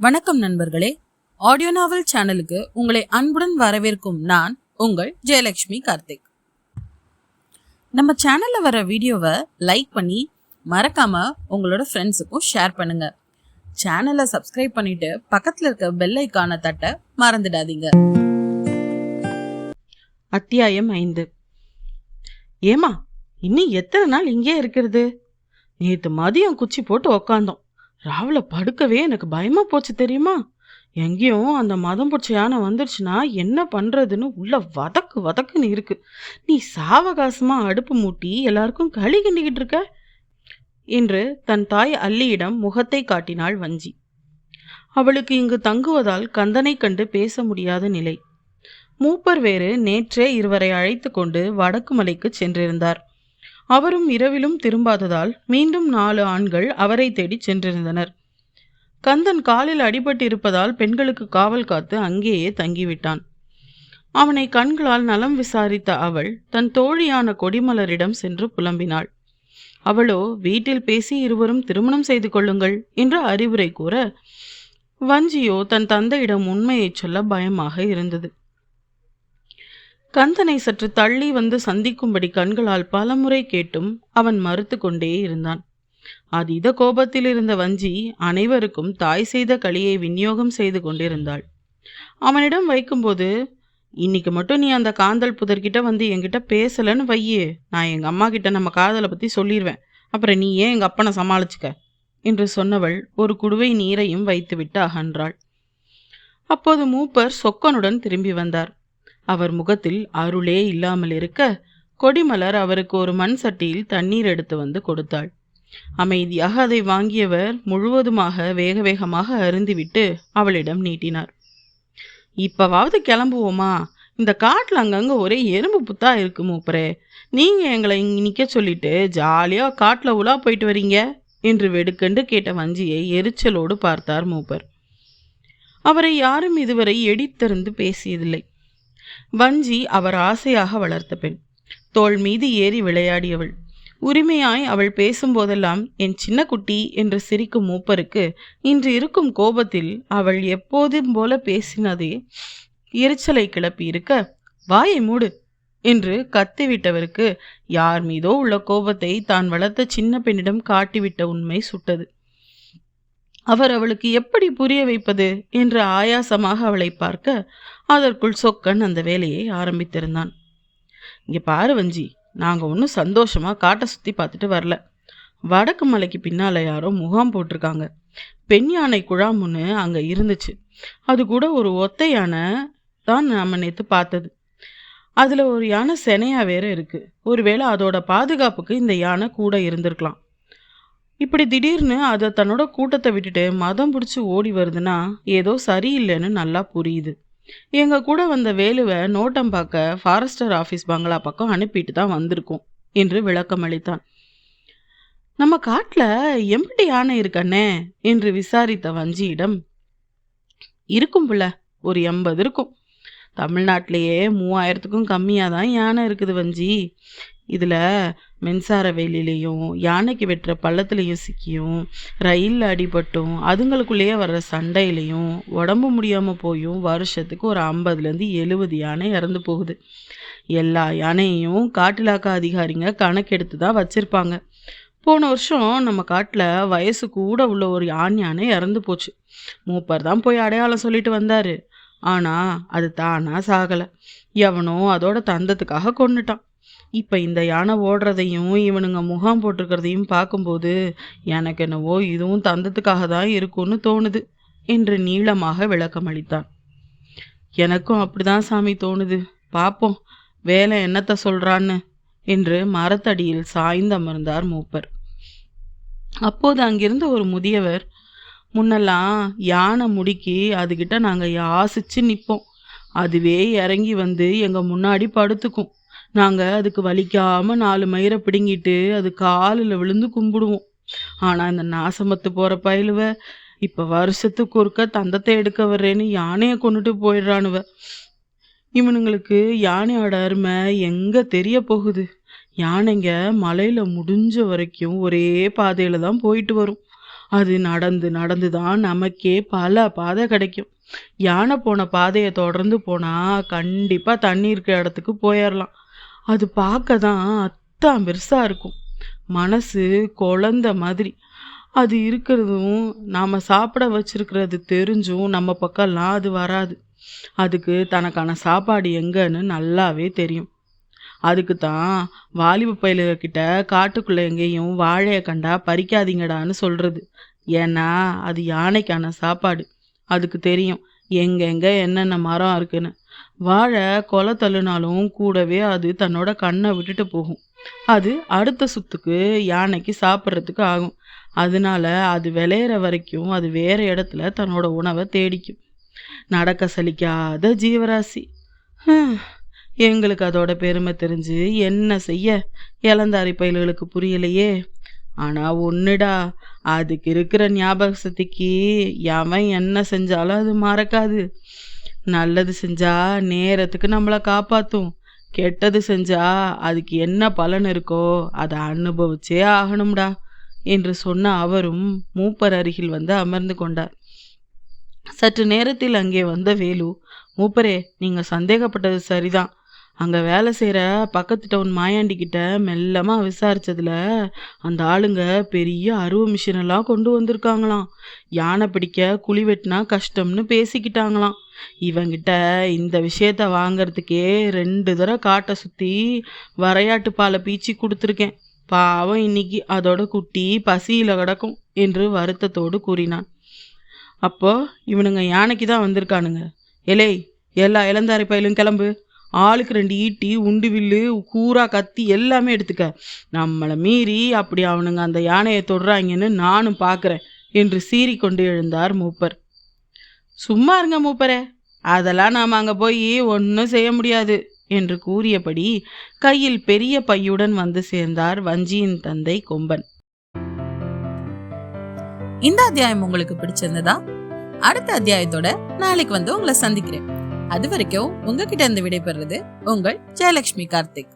வணக்கம் நண்பர்களே. ஆடியோ நாவல் சேனலுக்கு உங்களை அன்புடன் வரவேற்கும் நான் உங்கள் ஜெயலட்சுமி கார்த்திக். நம்ம சேனல்ல வர வீடியோவை லைக் பண்ணி மறக்காம உங்களோட ஃப்ரெண்ட்ஸுக்கும் ஷேர் பண்ணுங்க. சேனலை சப்ஸ்கிரைப் பண்ணிட்டு பக்கத்துல இருக்க பெல் தட்டை தட்ட மறந்துடாதீங்க. அத்தியாயம் ஐந்து. ஏமா இன்னும் எத்தனை நாள் இங்கே இருக்கிறது? நேற்று மதியம் குச்சி போட்டு உக்காந்தோம். ராவுல படுக்கவே எனக்கு பயமா போச்சு தெரியுமா? எங்கேயும் அந்த மதம் பிடிச்ச யானை வந்துருச்சுன்னா என்ன பண்ணுறதுன்னு உள்ள வதக்கு வதக்குன்னு இருக்கு. நீ சாவகாசமாக அடுப்பு மூட்டி எல்லாருக்கும் களி கிண்டிக்கிட்டு இருக்க? என்று தன் தாய் அல்லியிடம் முகத்தை காட்டினாள் வஞ்சி. அவளுக்கு இங்கு தங்குவதால் கந்தனை கண்டு பேச முடியாத நிலை. மூப்பர் வேறு நேற்றே இருவரை அழைத்து கொண்டு வடக்கு மலைக்கு சென்றிருந்தார். அவரும் இரவிலும் திரும்பாததால் மீண்டும் நாலு ஆண்கள் அவரை தேடிச் சென்றிருந்தனர். கந்தன் காலில் அடிபட்டு இருப்பதால் பெண்களுக்கு காவல் காத்து அங்கேயே தங்கிவிட்டான். அவனை கண்களால் நலம் விசாரித்த அவள் தன் தோழியான கொடிமலரிடம் சென்று புலம்பினாள். அவளோ வீட்டில் பேசி இருவரும் திருமணம் செய்து கொள்ளுங்கள் என்று அறிவுரை கூற வஞ்சியோ தன் தந்தையிடம் உண்மையைச் சொல்ல பயமாக இருந்தது. கந்தனை சற்று தள்ளி வந்து சந்திக்கும்படி கண்களால் பலமுறை கேட்டும் அவன் மறுத்து கொண்டே இருந்தான். அதீத கோபத்தில் இருந்த வஞ்சி அனைவருக்கும் தாய் செய்த களியை விநியோகம் செய்து கொண்டிருந்தாள். அவனிடம் வைக்கும்போது இன்னைக்கு மட்டும் நீ அந்த காந்தல் புதர்கிட்ட வந்து என்கிட்ட பேசலன்னு வையே. நான் எங்க அம்மா கிட்ட நம்ம காதலை பத்தி சொல்லிடுவேன் அப்புறம் நீ ஏன் எங்க அப்பனை சமாளிச்சுக்க? என்று சொன்னவள் ஒரு குடுவை நீரையும் வைத்துவிட்டு அகன்றாள். அப்போது மூப்பர் சொக்கனுடன் திரும்பி வந்தார். அவர் முகத்தில் அருளே இல்லாமல் இருக்க கொடிமலர் அவருக்கு ஒரு மண் சட்டியில் தண்ணீர் எடுத்து வந்து கொடுத்தாள். அமைதியாக அதை வாங்கியவர் முழுவதுமாக வேக வேகமாக அருந்திவிட்டு அவளிடம் நீட்டினார். இப்பவாவது கிளம்புவோமா? இந்த காட்டில் அங்கங்க ஒரே எறும்பு புத்தா இருக்கு மூப்பரே. நீங்க எங்களை இங்கே நிக்க சொல்லிட்டு ஜாலியா காட்டில் உலா போயிட்டு வரீங்க? என்று வெடுக்கண்டு கேட்ட வஞ்சியை எரிச்சலோடு பார்த்தார் மூப்பர். அவரை யாரும் இதுவரை எடித்தறிந்து பேசியதில்லை. வஞ்சி அவர் ஆசையாக வளர்த்த பெண். தோள் மீது ஏறி விளையாடியவள். உரிமையாய் அவள் பேசும்போதெல்லாம் என் சின்ன குட்டி என்று சிரிக்கும் மூப்பருக்கு இன்று இருக்கும் கோபத்தில் அவள் எப்போதும் போல பேசினதே எரிச்சலை கிளப்பி இருக்க வாயை மூடு என்று கத்திவிட்டவருக்கு யார் மீதோ உள்ள கோபத்தை தான் வளர்த்த சின்ன பெண்ணிடம் காட்டிவிட்ட உண்மை சுட்டது. அவர் அவளுக்கு எப்படி புரிய வைப்பது என்று ஆயாசமாக அவளை பார்க்க அதற்குள் சொக்கன் அந்த வேலையை ஆரம்பித்திருந்தான். இங்கே பாரு வஞ்சி நாங்கள் ஒன்றும் சந்தோஷமாக காட்டை சுற்றி பார்த்துட்டு வரல. வடக்கு மலைக்கு பின்னால் யாரோ முகாம் போட்டிருக்காங்க. பெண் யானை குழாம் ஒன்று அங்கே இருந்துச்சு. அது கூட ஒரு ஒத்தை யானை தான் நம்ம நேற்று பார்த்தது. அதில் ஒரு யானை செனையா வேற இருக்குது ஒருவேளை அதோட பாதுகாப்புக்கு இந்த யானை கூட இருந்திருக்கலாம். இப்படி திடீர்னு அதை தன்னோட கூட்டத்தை விட்டுட்டு மதம் பிடிச்சி ஓடி வருதுன்னா ஏதோ சரியில்லைன்னு நல்லா புரியுது. எங்க கூட வந்த வேலுவை நோட்டம் பார்க்க ஃபாரஸ்டர் ஆஃபீஸ் பங்களா பக்கம் அனுப்பிட்டு தான் வந்திருக்கோம் என்று விளக்கம் அளித்தான். நம்ம காட்டில் எம்படி யானை இருக்கண்ணே என்று விசாரித்த வஞ்சியிடம் இருக்கும் புள்ள ஒரு எண்பது இருக்கும். தமிழ்நாட்டிலேயே மூவாயிரத்துக்கும் கம்மியாக தான் யானை இருக்குது வஞ்சி. இதில் மின்சார வேலிலையும் யானைக்கு வெட்டுற பள்ளத்துலேயும் சிக்கியும் ரயிலில் அடிபட்டும் அதுங்களுக்குள்ளேயே வர்ற சண்டையிலையும் உடம்பு முடியாமல் போயும் வருஷத்துக்கு ஒரு ஐம்பதுலேருந்து எழுபது யானை இறந்து போகுது. எல்லா யானையையும் காட்டிலாக்கா அதிகாரிங்க கணக்கெடுத்து தான் வச்சுருப்பாங்க. போன வருஷம் நம்ம காட்டில் வயசு கூட உள்ள ஒரு ஆண் யானை இறந்து போச்சு. மூப்பர் தான் போய் அடையாளம் சொல்லிட்டு வந்தார். ஆனால் அது தானாக சாகலை. எவனோ அதோட தந்தத்துக்காக கொண்டுட்டான் இப்போ இந்த யானை ஓடுறதையும் இவனுங்க முகாம் போட்டிருக்கிறதையும் பார்க்கும்போது எனக்கு என்னவோ இதுவும் தந்தத்துக்காக தான் இருக்கும்னு தோணுது என்று நீளமாக விளக்கம் அளித்தான் எனக்கும் அப்படிதான் சாமி தோணுது. பார்ப்போம் வேலை என்னத்த சொல்கிறான்னு என்று மரத்தடியில் சாய்ந்து அமர்ந்தார் மூப்பர். அப்போது அங்கிருந்த ஒரு முதியவர் முன்னெல்லாம் யானை முடிக்கி அதுகிட்ட நாங்கள் யாசிச்சு நிற்போம் அதுவே இறங்கி வந்து எங்கள் முன்னாடி படுத்துக்கும். நாங்கள் அதுக்கு வலிக்காமல் நாலு மயிரை பிடுங்கிட்டு அது காலில் விழுந்து கும்பிடுவோம். ஆனால் இந்த நாசமத்து போகிற பயிலுவ இப்போ வருஷத்துக்கு ஒருக்க தந்தத்தை எடுக்க வர்றேன்னு யானையை கொண்டுட்டு போயிடுறானுவ. இவனுங்களுக்கு யானையோட அருமை எங்கே தெரிய போகுது? யானைங்க மலையில் முடிஞ்ச வரைக்கும் ஒரே பாதையில் தான் போயிட்டு வரும். அது நடந்து நடந்து தான் நமக்கே பல பாதை கிடைக்கும். யானை போன பாதையை தொடர்ந்து போனால் கண்டிப்பாக தண்ணி இருக்கிற இடத்துக்கு போயிடலாம் அது பார்க்க தான் அத்தான் பெருசாக இருக்கும். மனசு குழந்த மாதிரி. அது இருக்கிறதும் நாம் சாப்பிட வச்சிருக்கிறது தெரிஞ்சும் நம்ம பக்கம்லாம் அது வராது. அதுக்கு தனக்கான சாப்பாடு எங்கன்னு நல்லாவே தெரியும். அதுக்கு தான் வாலிப பயலுகிட்ட காட்டுக்குள்ள எங்கேயும் வாழையை கண்டா பறிக்காதீங்கடான்னு சொல்றது. ஏன்னா அது யானைக்கான சாப்பாடு. அதுக்கு தெரியும் எங்கெங்க என்னென்ன மரம் இருக்குன்னு. வாழை கொலை தள்ளுனாலும் கூடவே அது தன்னோட கண்ணை விட்டுட்டு போகும். அது அடுத்த சுத்துக்கு யானைக்கு சாப்பிட்றதுக்கு ஆகும். அதனால அது விளையிற வரைக்கும் அது வேற இடத்துல தன்னோட உணவை தேடிக்கும். நடக்க சலிக்காத ஜீவராசி. எங்களுக்கு அதோட பெருமை தெரிஞ்சு என்ன செய்ய இளந்தாரி பயல்களுக்கு புரியலையே. ஆனால் ஒன்றுடா அதுக்கு இருக்கிற ஞாபக சக்திக்கு எவன் என்ன செஞ்சாலும் அது மறக்காது. நல்லது செஞ்சா நேரத்துக்கு நம்மளை காப்பாற்றும் கெட்டது செஞ்சா அதுக்கு என்ன பலன் இருக்கோ அதை அனுபவிச்சே ஆகணும்டா என்று சொன்ன அவரும் மூப்பர் அருகில் வந்து அமர்ந்து கொண்டார். சற்று நேரத்தில் அங்கே வந்த வேலு மூப்பரே நீங்கள் சந்தேகப்பட்டது சரிதான். அங்கே வேலை செய்கிற பக்கத்து டவுன் மாயாண்டி கிட்ட விசாரித்ததில் விசாரிச்சதுல அந்த ஆளுங்க பெரிய அருவ மிஷினெல்லாம் கொண்டு வந்திருக்காங்களாம். யானை பிடிக்க குழி வெட்டினா கஷ்டம்னு பேசிக்கிட்டாங்களாம். இவங்கிட்ட இந்த விஷயத்த வாங்கிறதுக்கே ரெண்டு தடவை காட்டை சுற்றி வரையாட்டு பாலை பீச்சி கொடுத்துருக்கேன். பாவம் இன்னைக்கு அதோட குட்டி பசியில் கிடக்கும் என்று வருத்தத்தோடு கூறினான். அப்போ இவனுங்க யானைக்கு தான் வந்திருக்கானுங்க. எலே எல்லா இளந்தாரி பயிலும் கிளம்பு. ஆளுக்கு ரெண்டு ஈட்டி உண்டு வில்லு கூரா கத்தி எல்லாமே எடுத்துக்க. நம்மளை மீறி அப்படி அவனுங்க அந்த யானையை தொடுறாங்கன்னு நானும் பார்க்குறேன் என்று சீறிக்கொண்டு எழுந்தார் மூப்பர். சும்மா இருங்க மூப்பரே அதெல்லாம் நாம் அங்கே போய் ஒன்றும் செய்ய முடியாது என்று கூறியபடி கையில் பெரிய பையுடன் வந்து சேர்ந்தார் வஞ்சியின் தந்தை கொம்பன். இந்த அத்தியாயம் உங்களுக்கு பிடிச்சிருந்ததா? அடுத்த அத்தியாயத்தோட நாளைக்கு வந்து உங்களை சந்திக்கிறேன். அது வரைக்கும் உங்ககிட்ட இருந்து விடைபெறுறது உங்கள் ஜெயலட்சுமி கார்த்திக்.